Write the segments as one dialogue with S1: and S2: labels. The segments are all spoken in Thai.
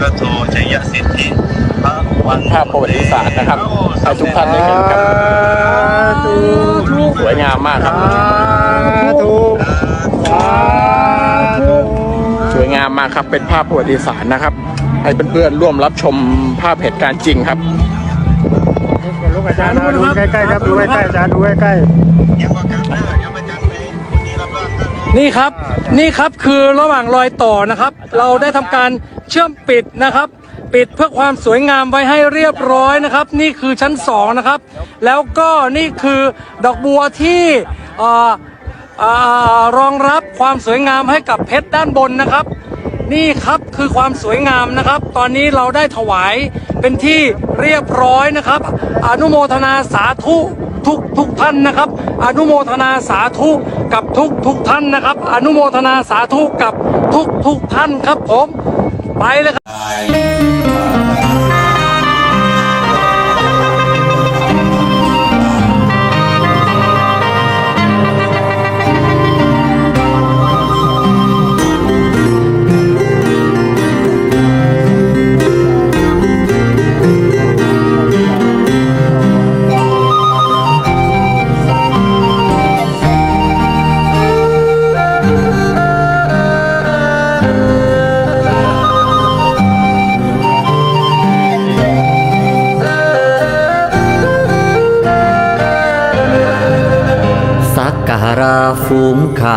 S1: ก็โทชัยสิทธิพระวัน
S2: ภาพประวัติศาสตร์นะครับให้ทุกท่านได้เห็นกันสวยงามมากครับสวยงามมากครับเป็นภาพประวัติศาสตร์นะครับ ให้เพื่อนๆร่วมรับชมภาพเหตุการณ์จริงครับ
S3: ลูกอาจารย์ดูใกล้ๆครับดูใกล้ๆอาจารย์ดูใกล้
S1: ยังประกันนะยังประกันไปคนนี้รับรองกัน
S4: นี่ครับนี่ครับคือระหว่างรอยต่อนะครับ เราได้ทำการ เชื่อมปิดนะครับ ปิดเพื่อความสวยงามไว้ให้เรียบร้อยนะครับ นี่คือชั้นสองนะครับ แล้วก็นี่คือดอกบัวที่รองรับความสวยงามให้กับเพชรด้านบนนะครับ นี่ครับคือความสวยงามนะครับ ตอนนี้เราได้ถวายเป็นที่เรียบร้อยนะครับ อนุโมทนาสาธุทุกทุกท่านนะครับ อนุโมทนาสาธุกับทุกทุกท่านนะครับ อนุโมทนาสาธุกับทุกทุกท่านครับผม ไ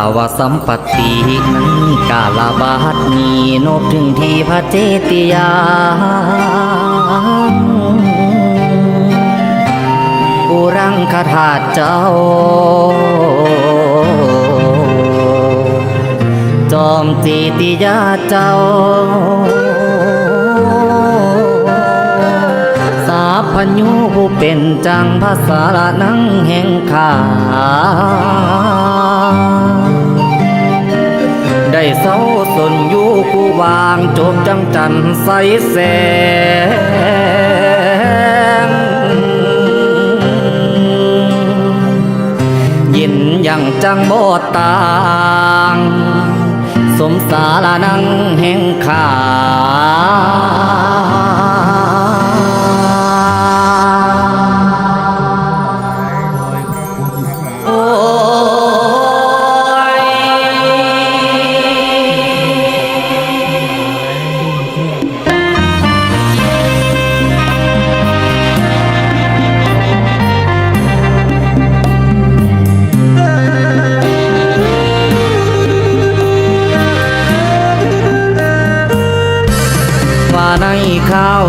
S4: า
S5: วาสัมปตินั้นกาลาบาทนีนบถึงที่พระเจติยาปุรังคาถาเจ้า จอมจีติยาเจ้าสาพญูผู้เป็นจังภาษาละนังแห่งขา เศร้าสนอยู่ผู้วางจบจังจันใสแสงยินยังจังโบต่าง สมสารนังแห่งขา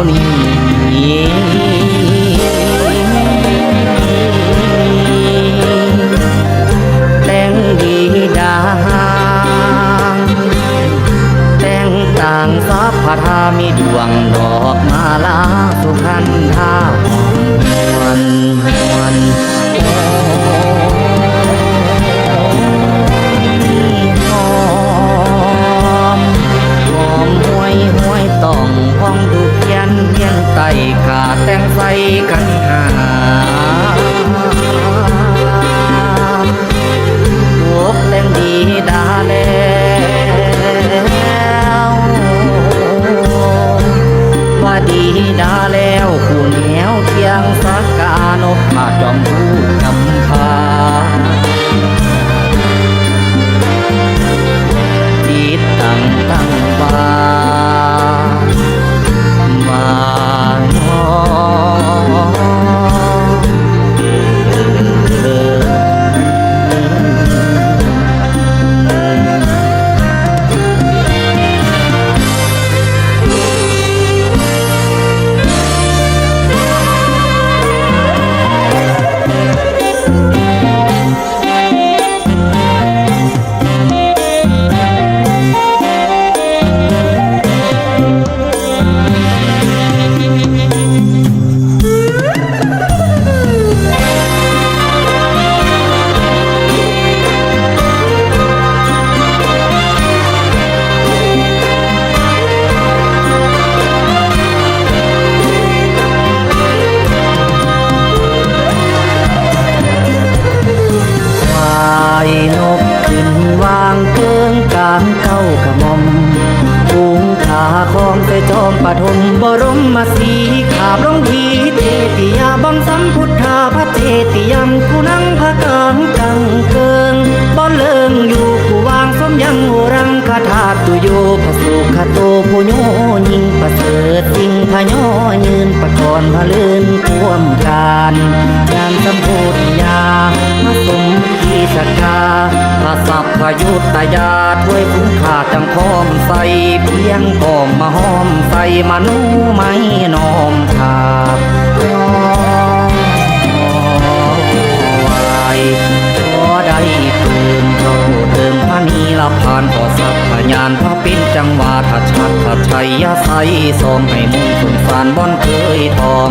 S5: ใน มา โยพระสุขโตผู้โยยิ่งประเสริฐสิ่งพะยอยืนประกรพะลื่นท่วมการยานสัมโพธิยามาสมที่ศรัทธาพระสัพพยุตตยาถ้วยคุ้มค่าจังพร้อมใส่เพียงกอมมาห้อมใส่มานุไม่น้อมขาบ ละพานต่อสัพพญานพระป็นจังหวาทัดชัดทัดชัยยาใสสมให้มุ่งสงสารบ่อนเคยทอง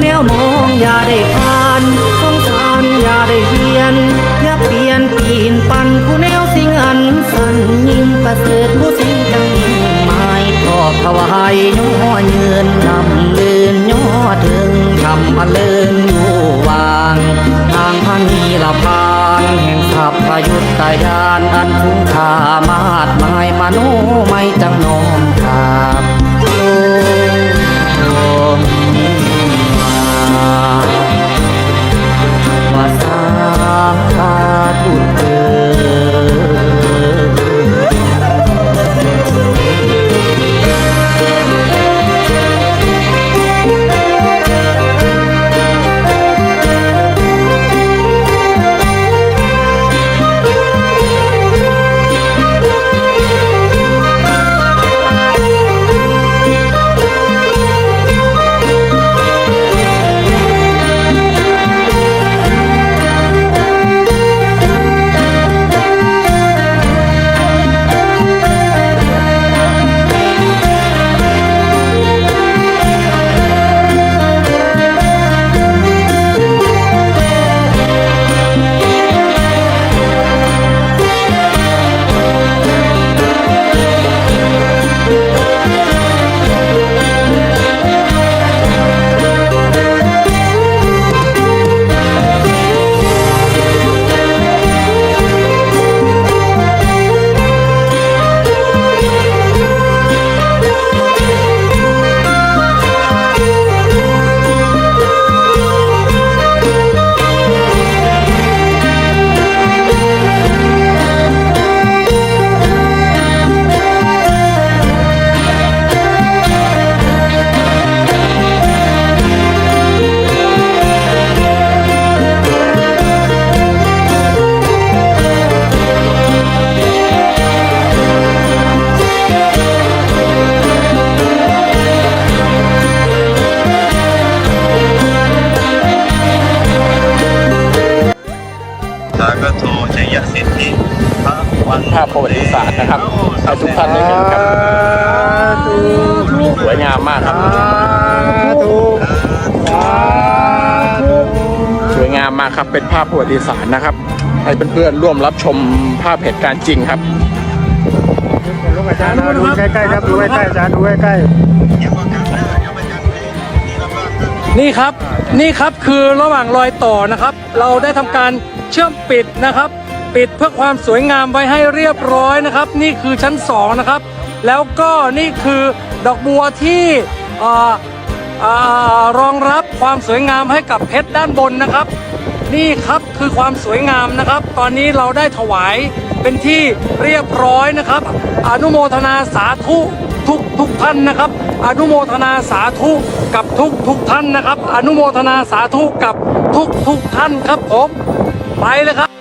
S5: แนวมองอย่าได้ผ่านสงสารอย่าได้เฮียน อย่าเปลี่ยนปีนปันผู้แนวสิงอันสันยิ่งประเสริฐผู้สิงจังยิ่งหมายทอดถวายย่อเยืนนำเลื่นย่อถึงทำมาเลินอยู่วาง ทางพันนีละพา งแห่งสัพพยุตายานอันคุ้มค่ามาดหมายมนุไม่จังนอมครับ
S2: ภาพประวัติศาสตร์นะครับให้ทุกท่านได้เห็นครับสวยงามมากครับสวยงามมากครับเป็นภาพประวัติศาสตร์นะครับ ให้เพื่อนๆร่วมรับชมภาพเหตุการณ์จริงครับ
S3: ลูกอาจารย์ดูใกล้ๆครับดูใกล้ๆอาจารย์ดูใกล้
S1: เดี๋ยวประกันเด้อเดี๋ยวประกันไปวันนี้รับรองกัน
S4: นี่ครับนี่ครับคือระหว่างรอยต่อนะครับ เราได้ทำการเชื่อมปิดนะครับ ปิดเพื่อความสวยงามไว้ให้เรียบร้อยนะครับ นี่คือชั้น 2 นะครับ แล้วก็นี่คือดอกบัวที่รองรับความสวยงามให้กับเพชรด้านบนนะครับ นี่ครับคือความสวยงามนะครับ ตอนนี้เราได้ถวายเป็นที่เรียบร้อยนะครับ อนุโมทนาสาธุทุกทุกท่านนะครับ อนุโมทนาสาธุกับทุกทุกท่านนะครับ อนุโมทนาสาธุกับทุกทุกท่านครับผมไปเลยครับ